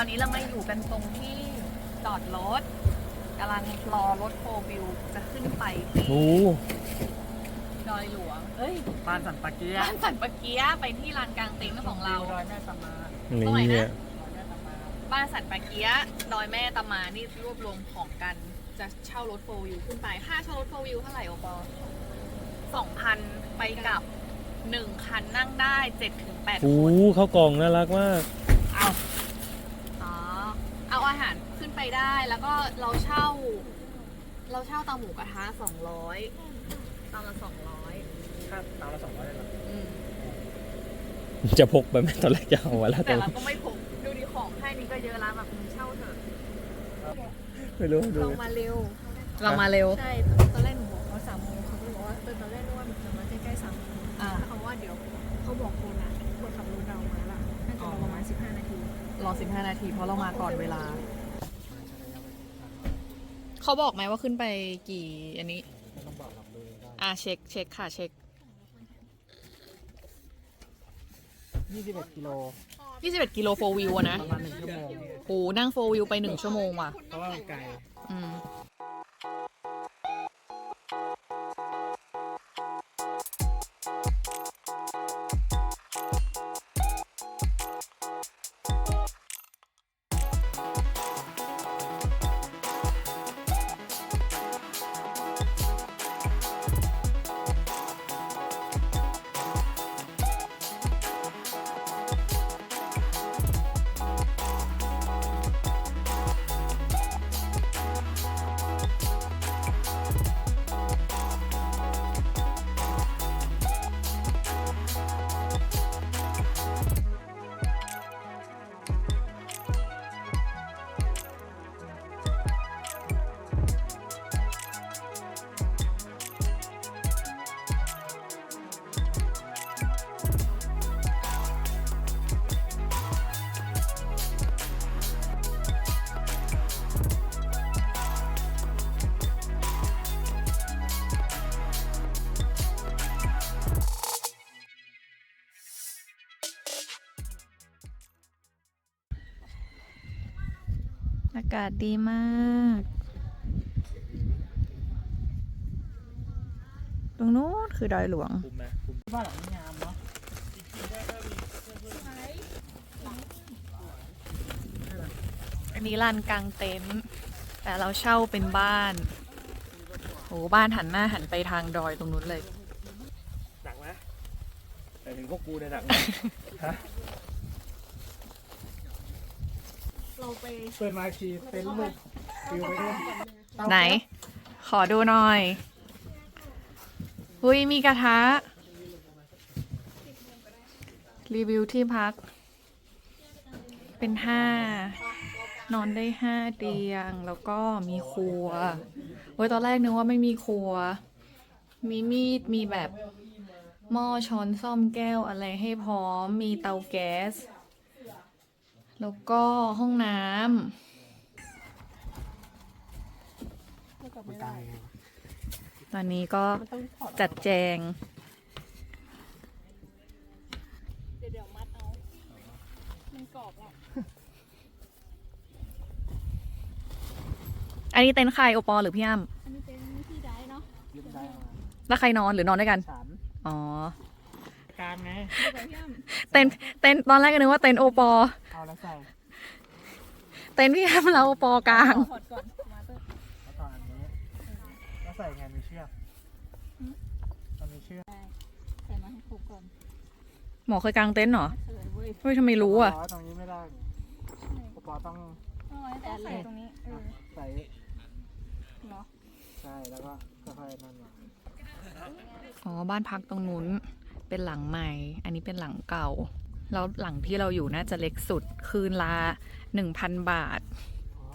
อนนี้เรามาอยู่กันตรงที่จอดรถกำลังรอรถโฟวิวจะขึ้นไปที่โอ้ดอยหลวงเอ้ยบ้านสันปะเกียบ้านสันปะเกียะไปที่ลานกลางเต็นท์ของเรา ดอยแม่สมาตรงไหนนี่นะดอยแม่สมาบ้านสันปะเกียะดอยแม่ตะมานี่รวบรวมของกันจะเช่ารถโฟวิวขึ้นไป ค่าเช่ารถโฟวิวเท่าไหร่โอปอสองพันไปกับหนึ่งคันนั่งได้เจ็ดถึงแปดโอ้คนเข้ากล่องน่ารักมาก เอาอ๋อ เอาอาหารขึ้นไปได้ แล้วก็เราเช่า เราเช่าเตาหมูกระทะสองร้อยเตาละสองร้อยค่าตามละสองร้อยเลยเหรอจะพกไปไหมตอนแรกจะเอาไว้แล้วแต่แต่เราก็ไม่พกดูดีของแค่นี้ก็เยอะแล้วแบบมึงเช่าเถอะไม่รู้ดู เรามาเร็ว เรามาเร็ว ใช่ ตอนแรกหนูบอกว่าสามโมงเขาก็เลยบอกว่าเออตอนแรกนึกว่าจะมาใกล้ๆสามโมงอ่าเขาว่าเดี๋ยวเขาบอกคนอะคนขับรถเรามาละน่าจะรอประมาณ15นาที รอสิบห้านาที เพราะเรามาก่อนเวลา เขาบอกไหมว่าขึ้นไปกี่อันนี้ ไม่ต้องบอกหรอกดูได้อ่าเช็คเช็คค่ะเช็คยี่สิบเอ็ดกิโล21 กิโลโฟวิวนะประมาณหนึ่งชั่วโมง โอ้นั่งโฟวิวไปหนึ่งชั่วโมงว่ะ เพราะว่ามันไกล อืม อากาศดีมาก ตรงนู้นคือดอยหลวง คุ้มไหมคุ้มบ้านหลังนี้งามเนาะอันนี้ลานกลางเต็นท์แต่เราเช่าเป็นบ้านโอ้บ้านหันหน้าหันไปทางดอยตรงนู้นเลย หนักไหมแต่ถึงพวกกูเนี่ยหนักไหมฮะ เรา ไปเปิดมาทีเต็นลูกฟิวไปด้วยไหน ขอดูหน่อยอุ้ยมีกระทะ รีวิวที่พัก เป็นห้านอนได้ห้าเตียง แล้วก็มีครัวโอ้ยตอนแรกนึกว่าไม่มีครัว มีมีดมีแบบหม้อช้อนซ่อมแก้วอะไรให้พร้อม มีเตาแก๊ส แล้วก็ห้องน้ำมันไกลไงตอนนี้ก็จัดแจง เดี๋ยวเดี๋ยวมัดเอา มันกรอบอะอันนี้เต็นท์ใครโอปอลหรือพี่อ้ำอันนี้เป็นที่ได้เนาะยึดได้มาแล้วใครนอนหรือนอนด้วยกันฉันอ๋อ กลางไงดูกับพี่อ้ำเต็นท์เต็นท์ตอนแรกก็นึกว่าเต็นท์โอปอลเอาแล้วใส่เต็นท์พี่อ้ำเราโอปอลกลาง ถอดก่อนมาเตอร์แล้วตอนอันนี้แล้วใส่ไงมีเชือกมันมีเชือกใส่มาให้ครบก่อนหมอเคยกางเต็นท์เหรอเฉลยเว้ยเฮ้ยทำไมรู้อะตรงนี้ไม่ได้อุปกรณ์ต้องต้องไว้แต่ใส่ตรงนี้เออใส่เนาะใช่แล้วก็ค่อยๆนั่นมาอ๋อ บ้านพักตรงนู้น เป็นหลังใหม่ อันนี้เป็นหลังเก่า แล้วหลังที่เราอยู่น่าจะเล็กสุด คืนละหนึ่งพันบาทอ๋อ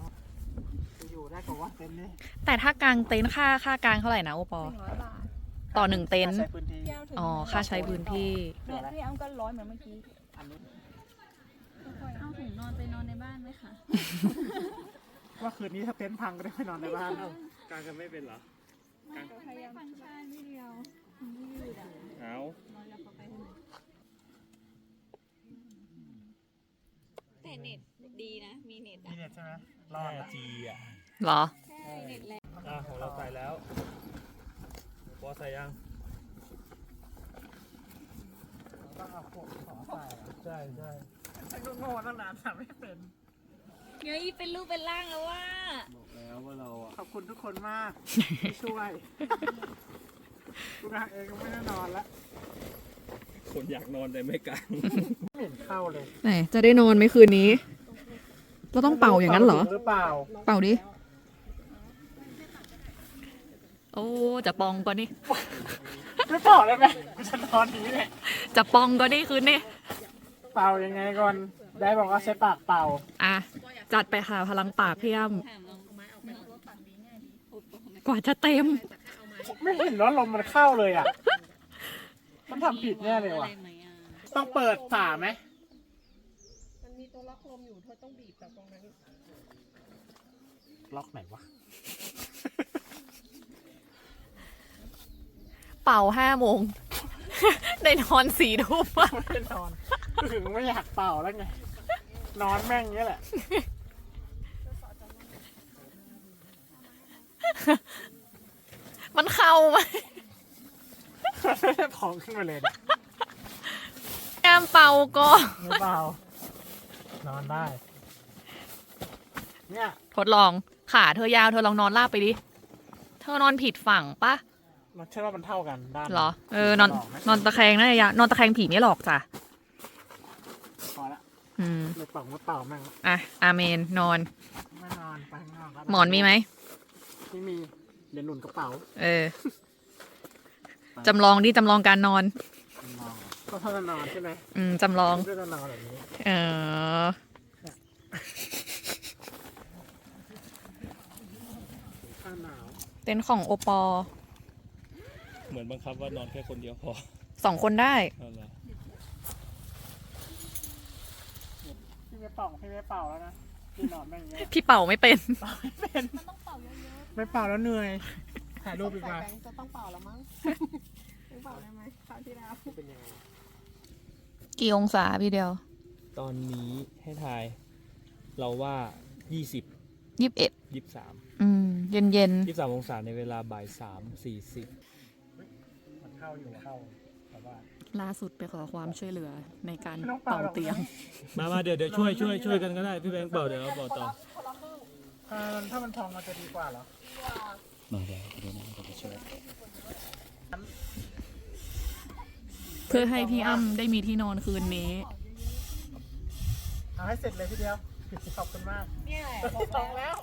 จะอยู่ได้กว่าเต็นท์นี่แต่ถ้ากางเต็นท์ค่าค่ากางเท่าไหร่นะโอปอหนึ่งร้อยบาทต่อหนึ่งเต็นท์ ใช้พื้นที่พี่อ้ำถึงอ๋อ ค่าใช้พื้นที่ เนี่ยพี่อ้ำก็ร้อยเหมือนเมื่อกี้อันนี้เอาถุงนอนไปนอนในบ้านไหมคะ ว่าคืนนี้ถ้าเต็นท์พังก็ได้ไปนอนในบ้านเอากางกันไม่เป็นเหรอพยายามฟังก์ชันไม่เดียวมันไม่ยืดอะ เอานอนแล้วเขาไปทางไหนแต่เน็ตดีนะ มีเน็ตมีอะเน็ตใช่ไหมรอดนะจีอะเหรอ ใช่เน็ตแรงอะของเราใส่แล้วบอสใส่ยังต้องเอาขวดขอใส่อะใช่ใช่ฉันก็โง่ตั้งนานทำไม่เป็น เฮ้ยเป็นรูปเป็นร่างแล้วว่า บอกแล้วว่าเราอะขอบคุณทุกคนมากที่ช่วยทุ กงานเองก็ไม่ได้นอนแล้วคนอยากนอนแต่ไม่กล้าไม่เห็นเข้าเลยไหนจะได้นอนไหมคืนนี้ เราต้องเป่าอย่างนั้นเหรอ หรือเปล่าเป่าดิ โอ้ จะปองก็นี่ ไม่เป่าได้ไหมกูจะนอนนี้แหละจะปองก็นี่คืนนี้ เป่ายังไงก่อน ได้บอกว่าใช้ปากเป่า อะ จัดไปค่ะพลังปากพี่ย่ถามน้องำกว่าจะเต็ม ไม่เห็นว่าลมมันเข้าเลยอะ มันทำผิดแน่เลยอะไรว่ะไหมอะ ต้องเปิดฝาไหม มันมีตัวล็อกลมอยู่เธอต้องบีบจากตรงนั้น ล็อกไหนวะ เป่าห้าโมง ได้นอนสี่ทุ่มอะ ไม่ได้นอน ถึงไม่อยากเป่าแล้วไง นอนแม่งเงี้ยแหละ มันเข้าไหมพองขึ้นมาเลยเนี่ยแอมเป่าก็ไม่เป่านอนได้ เนี่ยทดลองขาเธอยาวเธอลองนอนราบไปดิ เธอนอนผิดฝั่งปะมันเชื่อว่ามันเท่ากันด้านเหรอ เออนอนนอนตะแคงนะอย่านอนตะแคงผีไม่หลอกจ้ะพอละอืมเลยเป่าไม่เป่าแม่งอะอาเมนนอน ไม่นอนไปข้างนอกครับหมอนมีไหมไม่มี เดี๋ยวหนุนกระเป๋าเออจำลองดิจำลองการนอนนอนก็ถ้าจะนอนใช่ไหมอืมจำลองก็จะนอนแบบนี้เออข้างหนาวเต็นท์ของโอปอเหมือนบังคับว่านอนแค่คนเดียวพอสองคนได้เอาละพี่ไม่เป่าพี่ไม่เป่าแล้วนะ พี่นอนแม่งอย่างเงี้ยพี่เป่าไม่เป็น ไม่เป่าแล้วเหนื่อยถ่ายรูปอีกมาแบงค์จะต้องเป่าแล้วมั้งไม่เป่าได้ไหมคราวที่แล้วเป็นยังไง กี่องศาพี่เดียวตอนนี้ให้ทาย เราว่า 20 ยี่สิบเอ็ด23 อืม เย็นเย็น23องศาในเวลาบ่าย3 40มันเข้าอยู่เข้าแต่ว่าๆ ล่าสุดไปขอความช่วยเหลือในการไม่ต้องเป่าเป่าหรอกเตียง มามาเดี๋ยวเดี๋ยวช่วยช่วยช่วยกันก็ได้พี่แบงค์เป่าเดี๋ยวเราเป่าต่อถ้าถ้ามันทองมันจะดีกว่าเหรอมาเดี๋ยวเดี๋ยวนะจะช่วยเพื่อให้พี่อ้ำได้มีที่นอนคืนนี้ เอาให้เสร็จเลยทีเดียวขอบคุณมากเนี่ยแหละทองแล้ว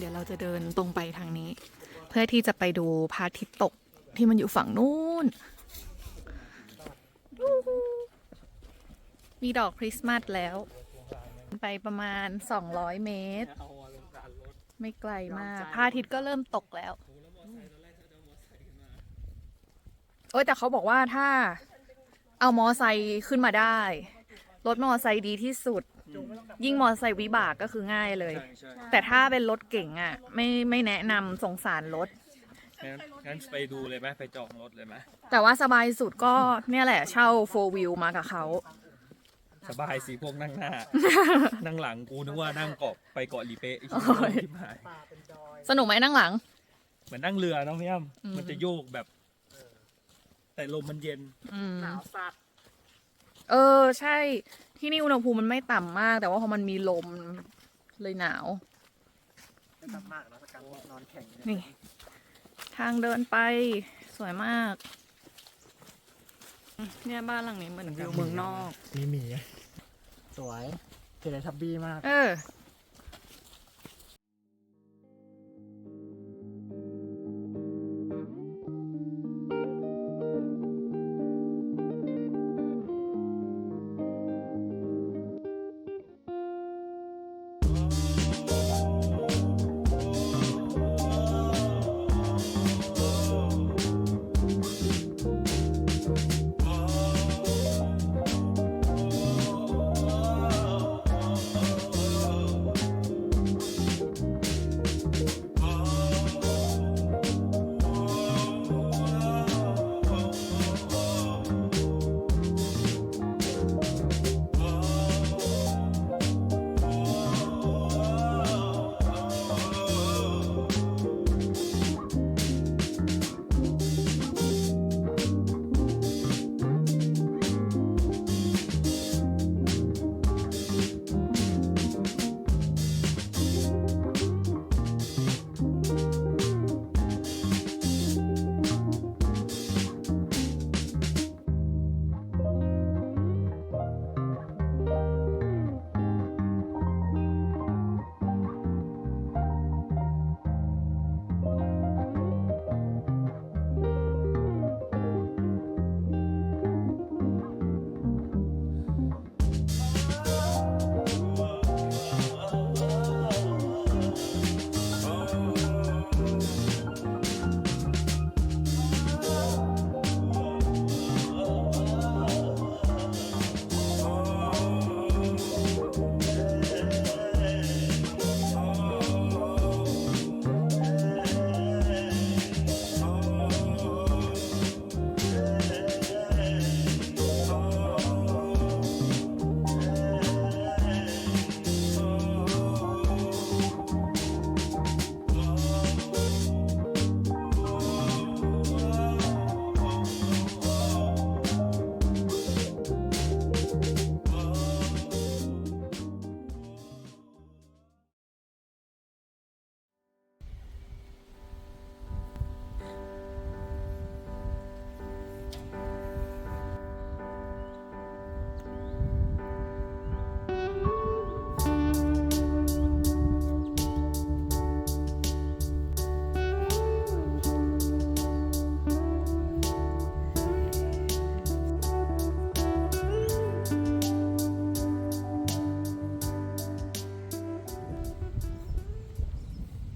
เดี๋ยวเราจะเดินตรงไปทางนี้ เพื่อที่จะไปดูพระอาทิตย์ตกที่มันอยู่ฝั่งนู้น มีดอกคริสต์มาสแล้ว ไปประมาณ 200 เมตร ไม่ไกลมากพระอาทิตย์ก็เริ่มตกแล้ว โอ้ยแต่เขาบอกว่าถ้าเอามอไซค์ขึ้นมาได้ รถมอไซค์ดีที่สุด ยิ่งมอไซค์วิบากก็คือง่ายเลยใช่ใช่แต่ถ้าเป็นรถเก่งอะ ไม่ไม่แนะนำสงสารรถ งั้นงั้นไปดูเลยไหมไปจองรถเลยไหมแต่ว่าสบายสุดก็เนี่ยแหละเช่าโฟวิวมากับเขา สบายสีพวกนั่งหน้า นั่งหลังกูนึกว่านั่งเกาะไปเกาะลีเปะอีกโอ้ย ที่หายป่าเป็นดอยสนุกไหมนั่งหลัง เหมือนนั่งเรือน้องพี่อ้ำอืม มันจะโยกแบบ แต่ลมมันเย็นอืม หนาวสัตว์ เออ ใช่ ที่นี่อุณหภูมิมันไม่ต่ำมาก แต่ว่าพอมันมีลมเลยหนาว ไม่ต่ำมากนะสกังนอนแข็งเนี่ยนี่ ทางเดินไปสวยมาก เนี่ยบ้านหลังนี้เหมือนวิวเมืองนอก มีหมี สวยเทเลทับบี้มาก เออ